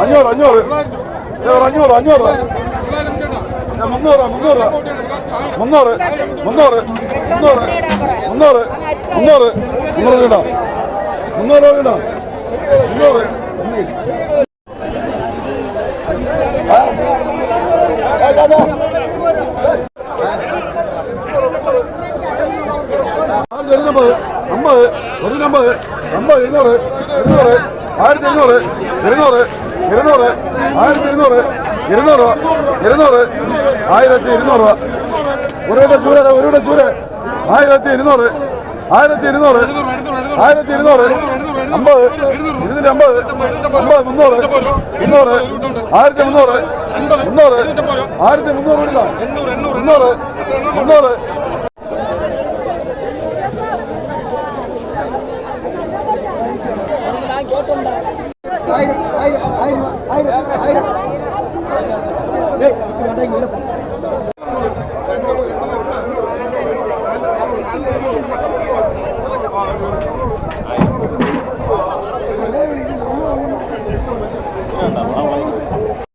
അഞ്ഞൂറ് അഞ്ഞൂറ്. അഞ്ഞൂറ് അഞ്ഞൂറ് മുന്നൂറ് മുന്നൂറ്. മുന്നൂറ് മുന്നൂറ് മുന്നൂറ് മുന്നൂറ് മുന്നൂറ്. മുന്നൂറ് രൂപ. മുന്നൂറ് രൂപ മുന്നൂറ്. എഴുന്നൂറ് അമ്പത് ഒരു അമ്പത് അമ്പത് ഇരുന്നൂറ് ഇരുന്നൂറ് ആയിരത്തി ഇരുന്നൂറ് ഇരുന്നൂറ് ഇരുന്നൂറ്. ആയിരത്തി ഇരുന്നൂറ്. ഇരുന്നൂറ്. ഇരുന്നൂറ്. ആയിരത്തി ഇരുന്നൂറ്. ഒരുവിടെ ചൂര ഒരുവിടെ ചൂര. ആയിരത്തി ഇരുന്നൂറ്. ആയിരത്തി ഇരുന്നൂറ്. ആയിരത്തി ഇരുന്നൂറ്. അമ്പത്. ഇരുന്നൂറ്റി അമ്പത്. അമ്പത് മുന്നൂറ്. മുന്നൂറ് ആയിരത്തി മുന്നൂറ്. മുന്നൂറ്. ആയിരത്തി മുന്നൂറ് മുന്നൂറ്. മുന്നൂറ്. ആയിരത്തി ஆயிரம் ஆயிரம்